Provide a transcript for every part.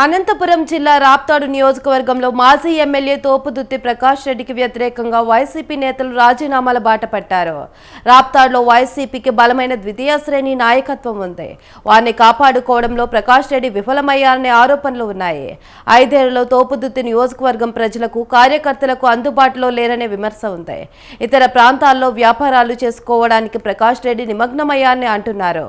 అనంతపురం జిల్లా రాప్తాడు నియోజకవర్గంలో మాజీ ఎమ్మెల్యే తోపుదుత్తి ప్రకాష్ రెడ్డికి వ్యతిరేకంగా వైసీపీ నేతలు రాజీనామాల బాట పట్టారు. రాప్తాడులో వైసీపీకి బలమైన ద్వితీయ శ్రేణి నాయకత్వం ఉంది. వారిని కాపాడుకోవడంలో ప్రకాష్ రెడ్డి విఫలమయ్యారనే ఆరోపణలు ఉన్నాయి. ఐదేళ్ళలో తోపుదుత్తి నియోజకవర్గం ప్రజలకు కార్యకర్తలకు అందుబాటులో లేరనే విమర్శ ఉంది. ఇతర ప్రాంతాల్లో వ్యాపారాలు చేసుకోవడానికి ప్రకాష్ రెడ్డి నిమగ్నమయ్యారని అంటున్నారు.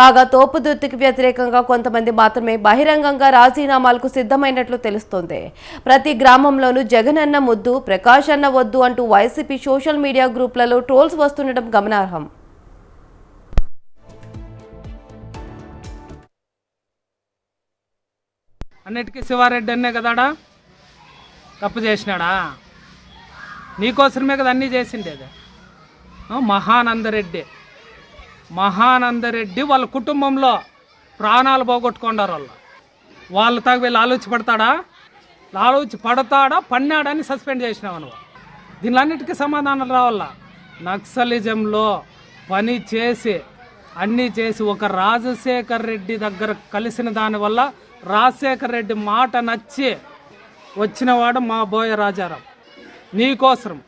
కాగా తోపుదుత్తికి వ్యతిరేకంగా కొంతమంది మాత్రమే బహిరంగంగా రాజీనామాలకు సిద్ధమైనట్లు తెలుస్తోంది. ప్రతి గ్రామంలోనూ జగన్ అన్న ముద్దు ప్రకాష్ అన్న వద్దు అంటూ వైసీపీ సోషల్ మీడియా గ్రూప్లలో ట్రోల్స్ వస్తుండటం గమనార్హం. అన్నిటికీ శివారెడ్డి అన్నే కదాడా? తప్పు చేసినాడా? నీకోసమే కదా అన్నీ చేసిండేది మహానందరెడ్డి. మహానందరెడ్డి వాళ్ళ కుటుంబంలో ప్రాణాలు పోగొట్టుకున్నారు వాళ్ళు. వాళ్ళు తాగు వీళ్ళు ఆలోచి పడతాడా ఆలోచి పడతాడా పన్నాడని సస్పెండ్ చేసినావు నువ్వు దీనిలన్నిటికీ సమాధానం రావాలా? నక్సలిజంలో పని చేసి అన్నీ చేసి ఒక రాజశేఖర్ రెడ్డి దగ్గర కలిసిన దానివల్ల రాజశేఖర్ రెడ్డి మాట నచ్చి వచ్చినవాడు మా బోయ రాజారావు నీకోసరం.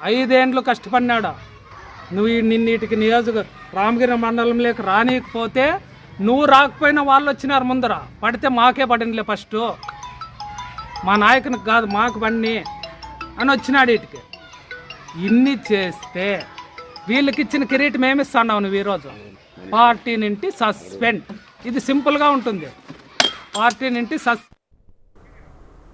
ఐదేండ్లు కష్టపడినాడు? నువ్వు ఈ నిన్నీటికి నియోజక రామగిరి మండలంలోకి రానీకపోతే నువ్వు రాకపోయినా వాళ్ళు వచ్చినారు ముందర. పడితే మాకే పడిందిలే ఫస్ట్. మా నాయకునికి కాదు మాకు బండి అని వచ్చినాడు వీటికి ఇన్ని చేస్తే వీళ్ళకి ఇచ్చిన కిరీటం ఏమిస్తున్నావు నువ్వు ఈరోజు? పార్టీ నుండి సస్పెండ్. ఇది సింపుల్గా ఉంటుంది. పార్టీ నుండి సస్